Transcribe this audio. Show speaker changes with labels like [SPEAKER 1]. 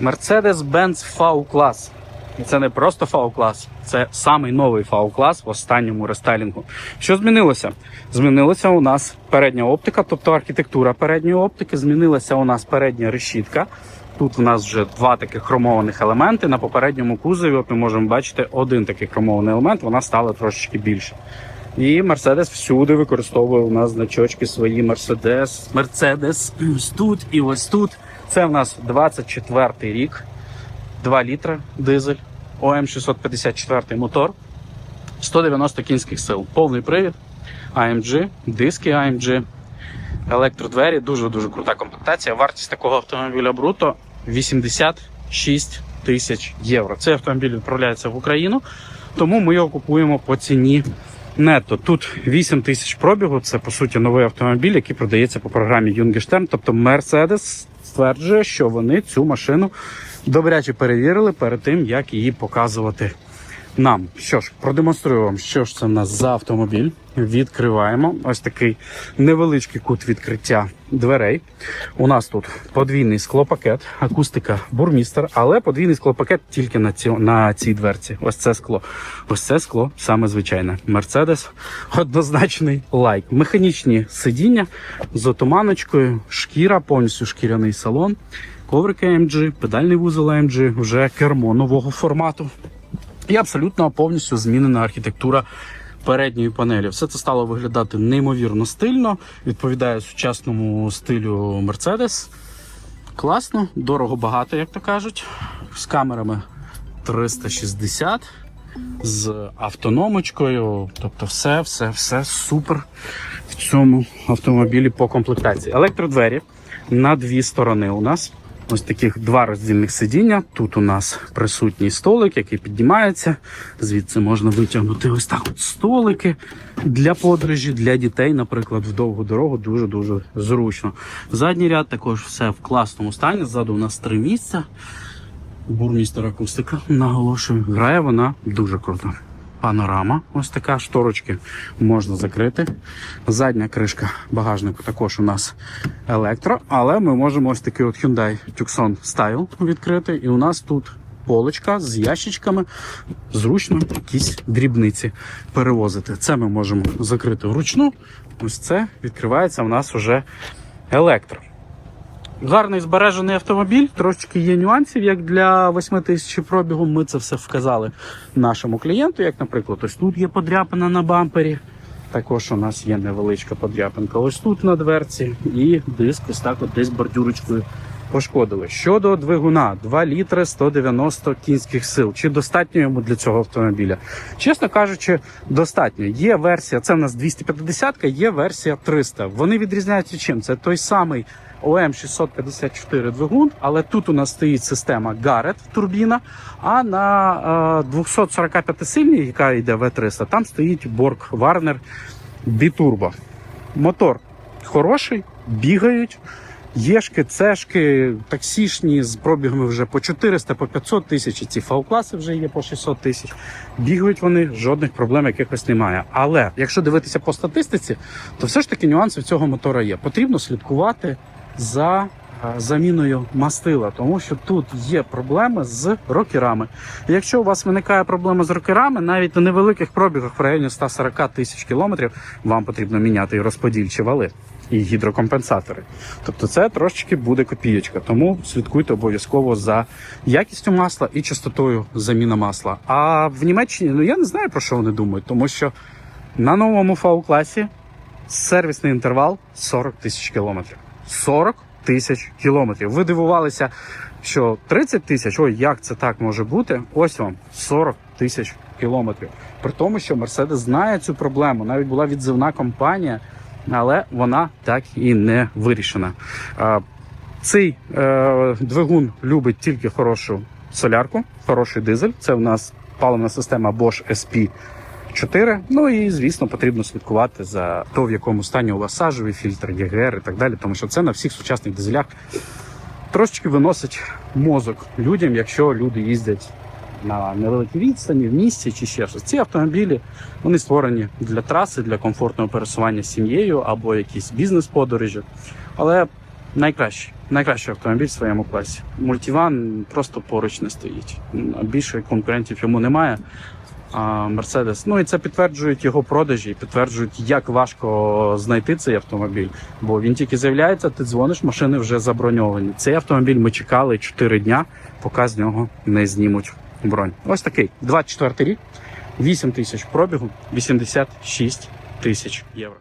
[SPEAKER 1] Mercedes-Benz V-клас. І Це не просто V-клас, це самий новий V-клас в останньому рестайлінгу. Що змінилося? Змінилася у нас передня оптика, тобто архітектура передньої оптики. Змінилася у нас передня решітка. Тут у нас вже два таких хромованих елементи. На попередньому кузові от ми можемо бачити один такий хромований елемент, вона стала трошечки більше. І Мерседес всюди використовує у нас значочки свої Мерседес. Мерседес ось тут і ось тут. Це в нас 24 рік, 2 літра дизель, ОМ 654 мотор, 190 кінських сил, повний привід, AMG, диски AMG, електродвері, дуже дуже крута комплектація. Вартість такого автомобіля бруто 86 тисяч євро. Цей автомобіль відправляється в Україну, тому ми його купуємо по ціні нетто. Тут 8 тисяч пробігу. Це по суті новий автомобіль, який продається по програмі Юнгештern. Тобто Mercedes стверджує, що вони цю машину добряче перевірили перед тим, як її показувати нам. Що ж, продемонструю вам, що ж це в нас за автомобіль. Відкриваємо ось такий невеличкий кут відкриття дверей. У нас тут подвійний склопакет, акустика бурмістер, але подвійний склопакет тільки на цій, на цій дверці. Ось це скло. Ось це скло саме звичайне. Мерседес однозначний лайк. Механічні сидіння з отуманочкою, шкіра, повністю шкіряний салон, коврики AMG, педальний вузол AMG, вже кермо нового формату. І абсолютно повністю змінена архітектура передньої панелі. Все це стало виглядати неймовірно стильно, відповідає сучасному стилю Mercedes. Класно, дорого багато, як то кажуть. З камерами 360, з автономочкою. Тобто, все, все, все супер в цьому автомобілі по комплектації. Електродвері на дві сторони у нас. Ось таких два роздільних сидіння. Тут у нас присутній столик, який піднімається. Звідси можна витягнути ось так от столики для подорожі, для дітей, наприклад, в довгу дорогу дуже дуже зручно. Задній ряд також все в класному стані. Ззаду у нас три місця. Бурмістер акустика наголошую. Грає вона дуже круто. Панорама, ось така шторочки можна закрити. Задня кришка багажнику також у нас електро, але ми можемо ось такий от Hyundai Tucson Style відкрити. І у нас тут полочка з ящичками. Зручно якісь дрібниці перевозити. Це ми можемо закрити вручну. Ось це відкривається у нас вже електро. Гарний збережений автомобіль, трошечки є нюансів, як для 8 тисяч пробігу. Ми це все вказали нашому клієнту. Як, наприклад, ось тут є подряпина на бампері. Також у нас є невеличка подряпинка ось тут на дверці, і диск ось так от десь бордюрочкою пошкодили. Щодо двигуна, 2 літри 190 кінських сил. Чи достатньо йому для цього автомобіля? Чесно кажучи, достатньо. Є версія, це в нас 250-ка, є версія 300. Вони відрізняються чим? Це той самий ОМ 654 двигун, але тут у нас стоїть система Garrett турбіна, а на е, 245 сильній, яка йде В300, там стоїть Borg Warner Biturbo. Мотор хороший, бігають. Єшки, цешки, таксішні з пробігами вже по 400, по 500 тисяч. і Ці фау-класи вже є по 600 тисяч. Бігають вони, жодних проблем якихось немає. Але якщо дивитися по статистиці, то все ж таки нюанси в цього мотора є. Потрібно слідкувати за е, заміною мастила, тому що тут є проблеми з рокерами. Якщо у вас виникає проблема з рокерами, навіть на невеликих пробігах в районі 140 тисяч кілометрів вам потрібно міняти і розподільчі вали. І гідрокомпенсатори. Тобто це трошечки буде копієчка. Тому слідкуйте обов'язково за якістю масла і частотою заміни масла. А в Німеччині ну я не знаю про що вони думають, тому що на новому фау-класі сервісний інтервал 40 тисяч кілометрів. 40 тисяч кілометрів. Ви дивувалися, що 30 тисяч, ой, як це так може бути? Ось вам 40 тисяч кілометрів. При тому, що Мерседес знає цю проблему. Навіть була відзивна компанія, але вона так і не вирішена. Цей е, двигун любить тільки хорошу солярку, хороший дизель. Це в нас паливна система Bosch SP 4. Ну і звісно, потрібно слідкувати за то, в якому стані у вас сажовий фільтр, ЄГР і так далі, тому що це на всіх сучасних дизелях трошечки виносить мозок людям, якщо люди їздять на невеликій відстані, в місті чи ще щось. Ці автомобілі вони створені для траси, для комфортного пересування з сім'єю або якісь бізнес-подорожі. Але Найкращий, найкращий автомобіль в своєму класі. Мультиван просто поруч не стоїть. Більше конкурентів йому немає. Мерседес. Ну і це підтверджують його продажі, підтверджують, як важко знайти цей автомобіль. Бо він тільки з'являється, ти дзвониш, машини вже заброньовані. Цей автомобіль ми чекали 4 дня, поки з нього не знімуть бронь. Ось такий 24 рік, 8 тисяч пробігу, 86 тисяч євро.